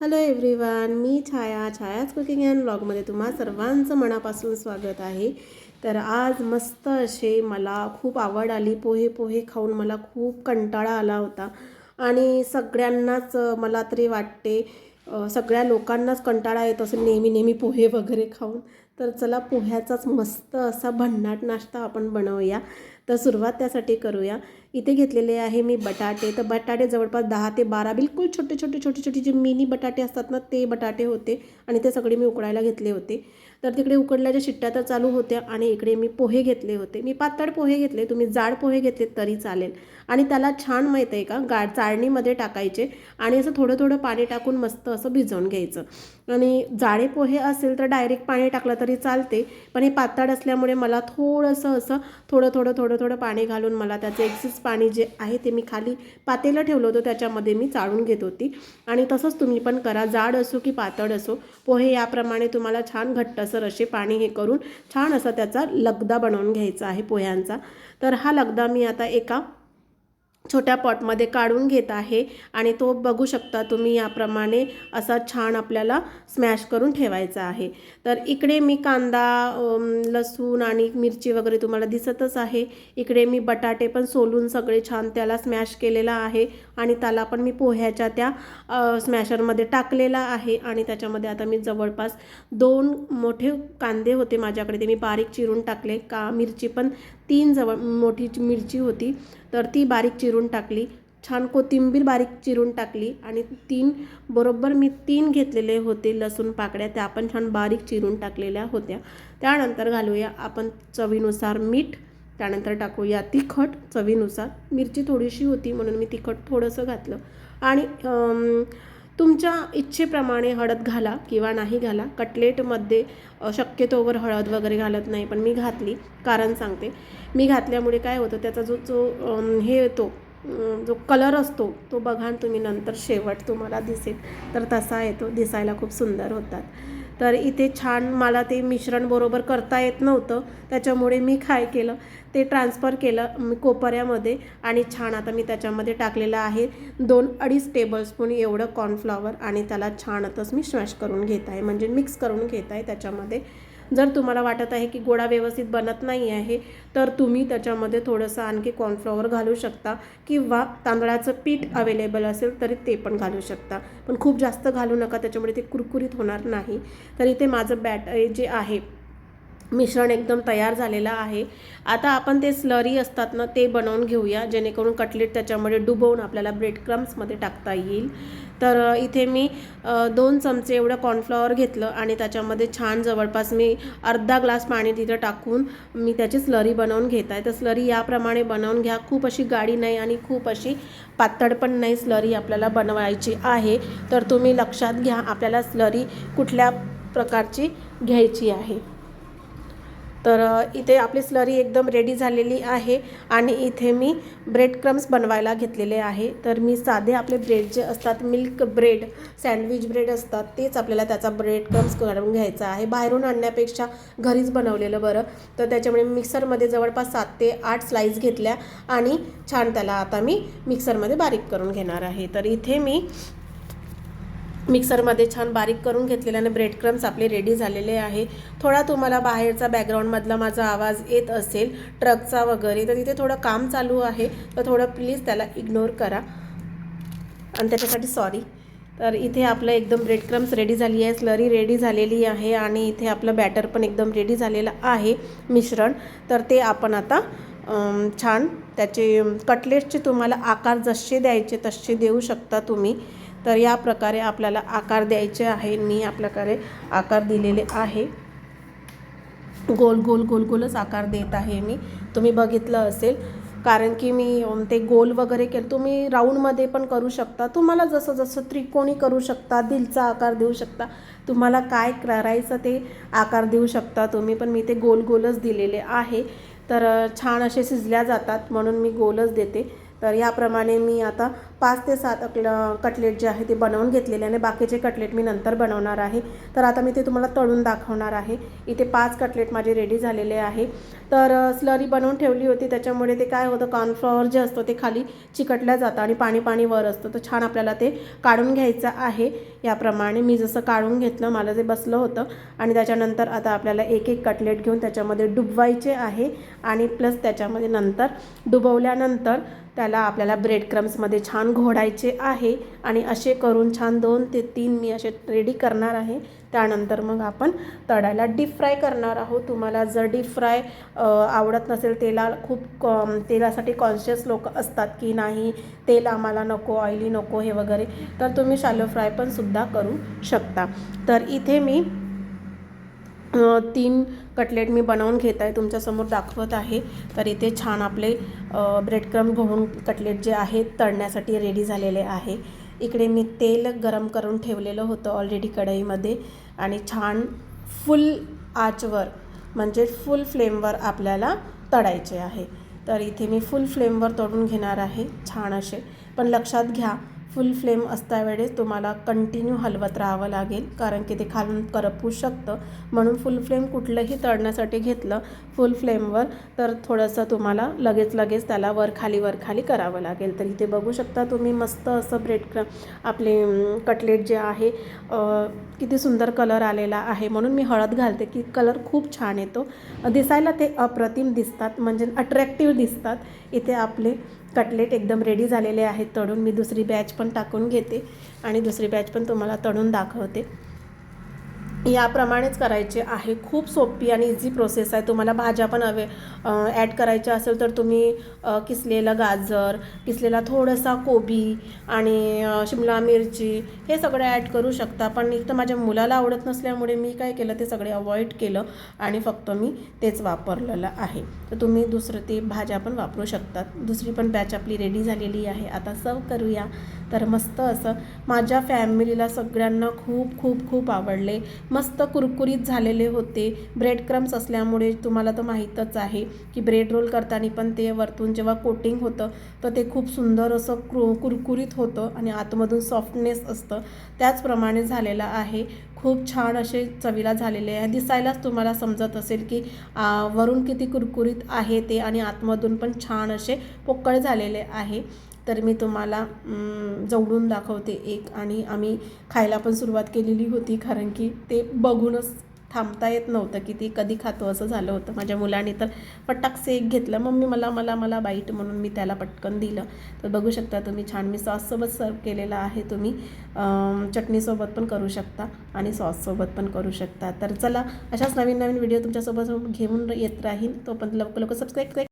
Hello everyone मी छाया. छायाच cooking and ब्लॉगमध्ये तुम्हा सर्वांचं मनापासून स्वागत आहे. तर आज मस्त असे मला खूप आवड आली पोहे पोहे खाऊन मला खूप कंटाळा आला होता. आणि सगळ्यांनाच मला तरी वाटते सगळ्या लोकांनाच कंटाळा येत असेल नेहमी नेहमी पोहे वगैरे खाऊन. तर चला पोह्याचाच मस्त असा भन्नाट नाश्ता आपण बनवूया. तर सुरुवात त्यासाठी करूया. इथे घेतलेले आहे मी बटाटे. तर बटाटे जवळपास दहा ते बारा बिलकुल छोटे छोटे छोटे छोटे जे मिनी बटाटे असतात ना ते बटाटे होते. आणि ते सगळे मी उकडायला घेतले होते. तर तिकडे उकडल्याच्या शिट्ट्या तर चालू होत्या आणि इकडे मी पोहे घेतले होते. मी पातळ पोहे घेतले. तुम्ही जाड पोहे घेतले तरी चालेल. आणि त्याला छान माहीत आहे का गा चाळणीमध्ये टाकायचे आणि असं थोडं थोडं पाणी टाकून मस्त असं भिजवून घ्यायचं. आणि जाडे पोहे असेल तर डायरेक्ट पाणी टाकलं तरी चालते पण हे पातळ असल्यामुळे मला थोडंसं असं थोडं थोडं थोडं थोडं पाणी घालून मला त्याचं एक्सेस पाणी जे आहे ते मी खाली पातेलं ठेवलं होतं त्याच्यामध्ये मी चाळून घेत होती. आणि तसंच तुम्ही पण करा जाड असो की पातळ असो पोहे याप्रमाणे तुम्हाला छान घट्टसर असे पाणी हे करून छान असा त्याचा लगदा बनवून घ्यायचा आहे पोह्यांचा. तर हा लगदा मी आता एका छोट्या पॉटमध्ये काढून घेत आहे आणि तो बघू शकता तुम्ही याप्रमाणे असा छान आपल्याला स्मॅश करून ठेवायचा आहे. तर इकडे मी कांदा लसूण आणि मिरची वगैरे तुम्हाला दिसतच आहे. इकडे मी बटाटे पण सोलून सगळे छान त्याला स्मॅश केलेला आहे आणि त्याला पण मी पोह्याच्या त्या स्मॅशरमध्ये टाकलेला आहे आणि त्याच्यामध्ये आता मी जवळपास दोन मोठे कांदे होते माझ्याकडे ते मी बारीक चिरून टाकले. का मिरची पण तीन जवळ मोठी मिरची होती. तर ती बारीक चिरून टाकली. छान कोथिंबीर बारीक चिरून टाकली आणि तीन बरोबर मी तीन घेतलेले होते लसूण पाकड्या त्या पण छान बारीक चिरून टाकलेल्या होत्या. त्यानंतर घालूया आपण चवीनुसार मीठ. त्यानंतर टाकूया तिखट. चवीनुसार मिरची थोडीशी होती म्हणून मी तिखट थोडंसं घातलं. आणि तुमच्या इच्छेप्रमाणे हळद घाला किंवा नाही घाला. कटलेटमध्ये शक्यतोवर हळद वगैरे घालत नाही पण मी घातली. कारण सांगते. मी घातल्यामुळे काय होतं त्याचा जो जो हे येतो जो कलर असतो तो बघा तुम्ही नंतर शेवट तुम्हाला दिसेल. तर तसा येतो. दिसायला खूप सुंदर होतात. तर इथे छान मला ते मिश्रण बरोबर करता येत नव्हतं. त्याच्यामुळे मी काय केलं. ते ट्रान्सफर केलं कोपऱ्यामध्ये आणि छान आता मी त्याच्यामध्ये टाकलेलं आहे दोन अडीच टेबलस्पून एवढं कॉर्नफ्लॉवर आणि त्याला छान आताच मी स्मॅश करून घेत आहे. म्हणजे मिक्स करून घेत आहे त्याच्यामध्ये. जर तुम्हाला वाटत आहे की गोळा व्यवस्थित बनत नाही आहे तर तुम्ही त्याच्यामध्ये थोडंसं आणखी कॉर्नफ्लॉवर घालू शकता किंवा तांदळाचं पीठ अवेलेबल असेल तरी ते पण घालू शकता. पण खूप जास्त घालू नका त्याच्यामुळे ते कुरकुरीत होणार नाही. तर इथे माझं बॅट जे आहे मिश्रण एकदम तयार झालेलं आहे. आता आपण ते स्लरी असतात ना ते बनवून घेऊया. जेणेकरून कटलेट त्याच्यामध्ये डुबवून आपल्याला ब्रेड क्रम्समध्ये टाकता येईल. तर इथे मी दोन चमचे एवढं कॉर्नफ्लॉवर घेतलं आणि त्याच्यामध्ये छान जवळपास मी अर्धा ग्लास पाणी तिथं टाकून मी त्याची स्लरी बनवून घेत आहे. तर स्लरी याप्रमाणे बनवून घ्या. खूप अशी गाडी नाही आणि खूप अशी पातळ पण नाही स्लरी आपल्याला बनवायची आहे. तर तुम्ही लक्षात घ्या आपल्याला स्लरी कुठल्या प्रकारची घ्यायची आहे. तर इथे आपली स्लरी एकदम रेडी झालेली आहे आणि इथे मी ब्रेड क्रम्स बनवायला घेतलेले आहे. तर मी साधे आपले ब्रेड जे असतात मिल्क ब्रेड सँडविच ब्रेड असतात तेच आपल्याला त्याचा ब्रेड क्रम्स काढून घ्यायचा आहे. बाहेरून आणण्यापेक्षा घरीच बनवलेलं बरं. तर त्याच्यामुळे मिक्सरमध्ये जवळपास सात ते आठ स्लाईस घेतल्या आणि छान त्याला आता मी मिक्सरमध्ये बारीक करून घेणार आहे. तर इथे मी मिक्सरमध्ये छान बारीक करून घेतलेल्याने ब्रेड क्रम्स आपले रेडी झालेले आहे. थोडा तुम्हाला बाहेरचा बॅकग्राऊंडमधला माझा आवाज येत असेल ट्रकचा वगैरे तर तिथे थोडं काम चालू आहे. तर थोडं प्लीज त्याला इग्नोर करा. आणि त्याच्यासाठी सॉरी तर इथे आपलं एकदम ब्रेड क्रम्स रेडी झाली आहे स्लरी रेडी झालेली आहे आणि इथे आपलं बॅटर पण एकदम रेडी झालेलं आहे मिश्रण. तर ते आपण आता छान त्याचे कटलेट्सचे तुम्हाला आकार जसे द्यायचे तसे देऊ शकता तुम्ही. तर या प्रकारे आपल्याला आकार द्यायचे आहे. मी या प्रकारे आकार दिलेले आहे. गोल गोल गोल गोलच आकार देत आहे मी. तुम्ही बघितलं असेल. कारण की मी ते गोल वगैरे केलं. तुम्ही राऊंडमध्ये पण करू शकता. तुम्हाला जसं जसं त्रिकोणी करू शकता दिलचा आकार देऊ शकता. तुम्हाला काय करायचं ते आकार देऊ शकता तुम्ही. पण मी ते गोल गोलच दिलेले आहे. तर छान असे शिजल्या जातात. म्हणून मी गोलच देते. तर याप्रमाणे मी आता पाच ते सात अकल कटलेट जे आहे ते बनवून घेतलेले आणि बाकीचे कटलेट मी नंतर बनवणार आहे. तर आता मी ते तुम्हाला तळून दाखवणार आहे. इथे पाच कटलेट माझे रेडी झालेले आहे. तर स्लरी बनवून ठेवली होती. त्याच्यामुळे ते काय होतं कॉर्नफ्लॉवर जे असतं ते खाली चिकटल्या जातं आणि पाणी पाणी वर असतं. तर छान आपल्याला ते काढून घ्यायचं आहे. याप्रमाणे मी जसं काढून घेतलं मला जे बसलं होतं आणि त्याच्यानंतर आता आपल्याला एक एक कटलेट घेऊन त्याच्यामध्ये डुबवायचे आहे आणि प्लस त्याच्यामध्ये नंतर डुबवल्यानंतर त्याला आपल्याला ब्रेड क्रम्समध्ये छान घोडायचे आहे आणि असे करून छान दोन ते तीन मी असे रेडी करणार आहे. त्यानंतर मग आपण तळायला डीप फ्राय करणार आहोत. तुम्हाला जर डीप फ्राय आवडत नसेल तेला खूप कॉ तेलासाठी कॉन्शियस लोक असतात की नाही तेल आम्हाला नको ऑइली नको हे वगैरे तर तुम्ही शालो फ्राय पण सुद्धा करू शकता. तर इथे मी तीन कटलेट मी बनवून घेत आहे तुमच्यासमोर दाखवत आहे. तर इथे छान आपले ब्रेडक्रम घोळून कटलेट जे आहेत तळण्यासाठी रेडी झालेले आहे. इकडे मी तेल गरम करून ठेवलेलं होतं ऑलरेडी कढईमध्ये. आणि छान फुल आचवर म्हणजे फुल फ्लेमवर आपल्याला तळायचे आहे. तर इथे मी फुल फ्लेमवर तळून घेणार आहे छान असे. पण लक्षात घ्या फुल फ्लेम असता वेळेस तुम्हाला कंटिन्यू हलवत राहावं लागेल. कारण की ते खालून करपू शकतं. म्हणून फुल फ्लेम कुठलंही तळण्यासाठी घेतलं फुल फ्लेमवर तर थोडंसं तुम्हाला लगेच लगेच त्याला वर खाली वर खाली करावं लागेल. तर इथे बघू शकता तुम्ही मस्त असं ब्रेड क्रम आपले कटलेट जे आहे किती सुंदर कलर आलेला आहे. म्हणून मी हळद घालते की कलर खूप छान येतो. दिसायला ते अप्रतिम दिसतात म्हणजे अट्रॅक्टिव्ह दिसतात. इथे आपले कटलेट एकदम रेडी झालेले आहेत. तळून मी दुसरी बॅच पण टाकून घेते. आणि दुसरी बॅच पण तुम्हाला तळून दाखवते. याप्रमाणेच करायचे आहे. खूप सोपी आणि इझी प्रोसेस आहे. तुम्हाला भाज्या पण हवे ॲड करायच्या असेल तर तुम्ही किसलेलं गाजर किसलेला थोडासा कोबी आणि शिमला मिरची हे सगळं ॲड करू शकता. पण एक तर माझ्या मुलाला आवडत नसल्यामुळे मी काय केलं ते सगळे अवॉइड केलं आणि फक्त मी तेच वापरलेलं आहे. तर तुम्ही दुसरं ते भाज्या पण वापरू शकतात. दुसरी पण बॅच आपली रेडी झालेली आहे. आता सर्व करूया. तर मस्त असं माझ्या फॅमिलीला सगळ्यांना खूप खूप खूप आवडले. मस्त कुरकुरीत झालेले होते. ब्रेड क्रम्स असल्यामुळे तुम्हाला तर माहीतच आहे की ब्रेड रोल करताना पण ते वरतून जेव्हा कोटिंग होतं तर ते खूप सुंदर असं क्रू कुरकुरीत होतं आणि आतमधून सॉफ्टनेस असतं. त्याचप्रमाणे झालेलं आहे. खूप छान असे चवीला झालेले आहे. दिसायलाच तुम्हाला समजत असेल की वरून किती कुरकुरीत आहे ते आणि आतमधून पण छान असे पोकळ झालेले आहे. तर मी तुम्हाला जवळून दाखवते एक. आणि आम्ही खायला पण सुरुवात केलेली होती कारण की ते बघूनच थांबता येत नव्हतं की ते कधी खातो असं झालं होतं. माझ्या मुलाने तर पटाकसे एक घेतलं. मम्मी मला मला मला बाईट म्हणून मी त्याला पटकन दिलं. तर बघू शकता तुम्ही छान मी सॉससोबत सर्व केलेला आहे. तुम्ही चटणीसोबत पण करू शकता आणि सॉससोबत पण करू शकता. तर चला अशाच नवीन नवीन व्हिडिओ तुमच्यासोबत घेऊन येत राहील तो पण लवकर लवकर सबस्क्राईब